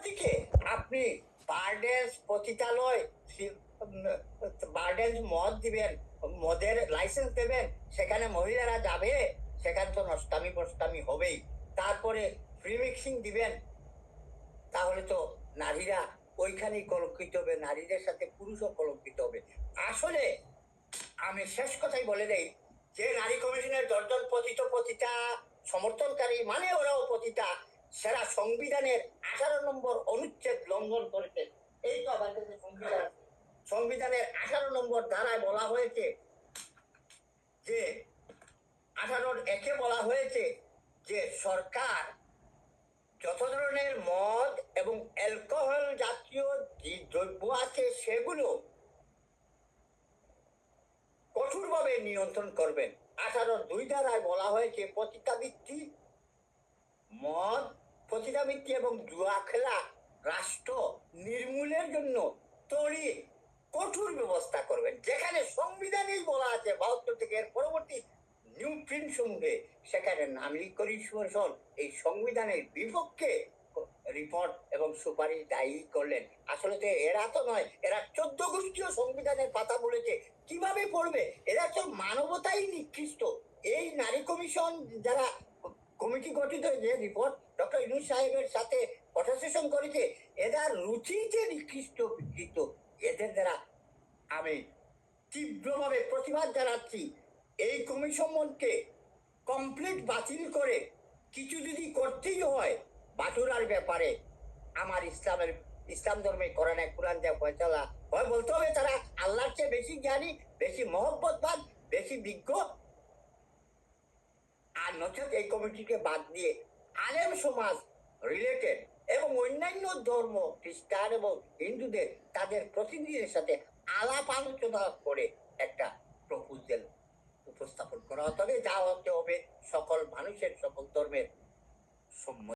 অপরদিকে আপনি burdens পতিতালয় burdens মদ দিবেন, মদের লাইসেন্স দেবেন, সেখানে মহিলারা যাবে, সেখানে তো নষ্টামি প্রস্তামি হবেই। তারপরে ফ্রি মিক্সিং দিবেন, তাহলে তো নারীরা ওইখানেই কলঙ্কিত হবে, নারীদের সাথে পুরুষও কলঙ্কিত হবে। আসলে আমি শেষ কথাই বলে দেই, যে নারী কমিশনের দর্জন পতিত পতিতা, সমর্থনকারী মানে ওরাও পতিতা সেরা সংবিধানের আঠারো নম্বর অনুচ্ছেদ লঙ্ঘন করেছে। এই তো কাছে সংবিধান। সংবিধানের আঠারো নম্বর ধারায় বলা হয়েছে যে, আঠারোর একে বলা হয়েছে যে সরকার যত ধরনের মদ এবং অ্যালকোহল জাতীয় যে দ্রব্য আছে সেগুলো কঠোরভাবে নিয়ন্ত্রণ করবেন। আঠারো দুই ধারায় বলা হয়েছে পতিতাবৃত্তি মদ, পতিতাবৃত্তি এবং জুয়া খেলা রাষ্ট্র নির্মূলের জন্য তড়ি কঠোর ব্যবস্থা করবেন। যেখানে সংবিধানেই বলা আছে, বাহাত্তর থেকে এর পরবর্তী নিউ প্রিন্ট সমূহে সেখানে নাগরিক কমিশন এই সংবিধানের বিপক্ষে রিপোর্ট এবং সুপারিশ দায়ী করলেন। আসলে তো এরা তো নয়, এরা চোদ্দ গোষ্ঠীয় সংবিধানের পাতা বলেছে। কীভাবে পড়বে? এরা তো মানবতাই নিকৃষ্ট। এই নারী কমিশন যারা কমিটি গঠিত যে রিপোর্ট ডক্টর ইনুস সাহেবের সাথে পটাসেশন করেছে এরা রুচিতে নিকৃষ্ট বিকৃত, এদের দ্বারা আমি তীব্রভাবে প্রতিবাদ জানাচ্ছি। এই কমিশনকে কমপ্লিট বাতিল করে কিছু যদি করতেই হয় বাটুরার ব্যাপারে আমার ইসলামের, ইসলাম ধর্মে কোরআনে কোরআন যা ফয়সালা হয় বলতে হবে তারা আল্লাহর চেয়ে বেশি জ্ঞানী, বেশি মহব্বতবান, বেশি বিজ্ঞ আর নচেত এই কমিটিকে বাদ দিয়ে আলেম সমাজ রিলেটেড এবং অন্যান্য ধর্ম, খ্রিস্টান এবং হিন্দুদের তাদের প্রতিনিধিদের সাথে আলাপ আলোচনা করে একটা প্রপোজাল উপস্থাপন করা হতে হবে। যা হতে হবে সকল মানুষের, সকল ধর্মের সম্মতি।